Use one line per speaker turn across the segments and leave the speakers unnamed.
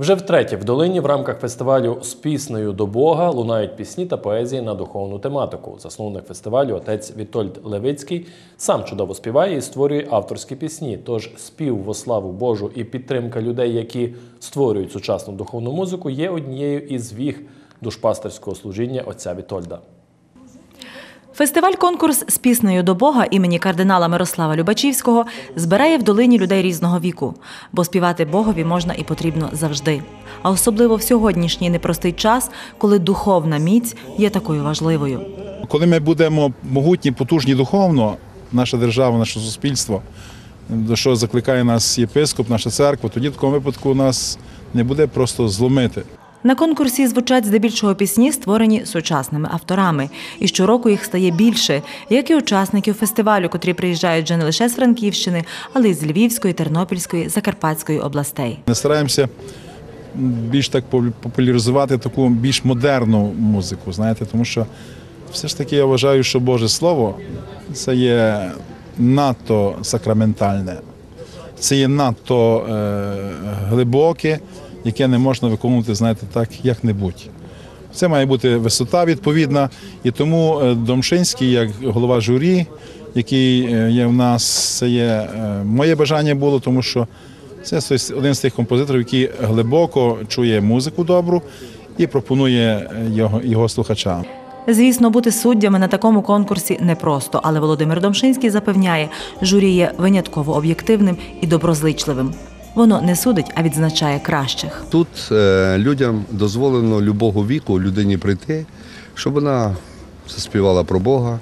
Вже втретє в долині в рамках фестивалю з піснею до Бога лунають пісні та поезії на духовну тематику. Засновник фестивалю, отець Вітольд Левицький, сам чудово співає і створює авторські пісні. Тож спів во славу Божу і підтримка людей, які створюють сучасну духовну музику, є однією із віг душпастерського служіння отця Вітольда.
Фестиваль-конкурс з піснею до Бога імені кардинала Мирослава Любачівського збирає в долині людей різного віку, бо співати Богові можна і потрібно завжди. А особливо в сьогоднішній непростий час, коли духовна міць є такою важливою.
Коли ми будемо могутні, потужні духовно, наша держава, наше суспільство, до що закликає нас єпископ, наша церква, тоді в такому випадку нас не буде просто зломити.
На конкурсі звучать здебільшого пісні, створені сучасними авторами. І щороку їх стає більше, як і учасників фестивалю, котрі приїжджають вже не лише з Франківщини, але й з Львівської, Тернопільської, Закарпатської областей.
Ми стараємося більш так популяризувати таку більш модерну музику, знаєте, тому що все ж таки я вважаю, що Боже Слово це є надто сакраментальне, це є надто е, глибоке, яке не можна виконувати, знаєте, так як-небудь. Це має бути висота відповідна, і тому е, Домшинський, як голова журі, який е, є в нас, це є е, моє бажання було, тому що це один з тих композиторів, який глибоко чує музику добру і пропонує його, його слухачам.
Звісно, бути суддями на такому конкурсі непросто, але Володимир Домшинський запевняє, журі є винятково об'єктивним і доброзичливим. Воно не судить, а відзначає кращих.
Тут е, людям дозволено любого віку людині прийти, щоб вона заспівала про Бога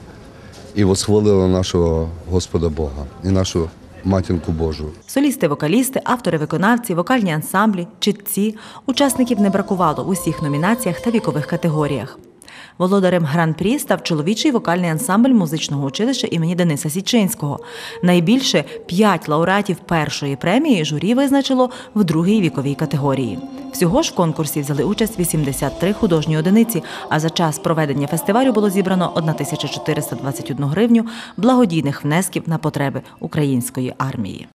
і восхвалила нашого Господа Бога і нашу матінку Божу.
Солісти, вокалісти, автори, виконавці, вокальні ансамблі, читці. Учасників не бракувало в усіх номінаціях та вікових категоріях. Володарем гран-прі став чоловічий вокальний ансамбль музичного училища імені Дениса Січинського. Найбільше п'ять лауреатів першої премії журі визначило в другій віковій категорії. Всього ж в конкурсі взяли участь 83 художні одиниці, а за час проведення фестивалю було зібрано 1421 гривню благодійних внесків на потреби української армії.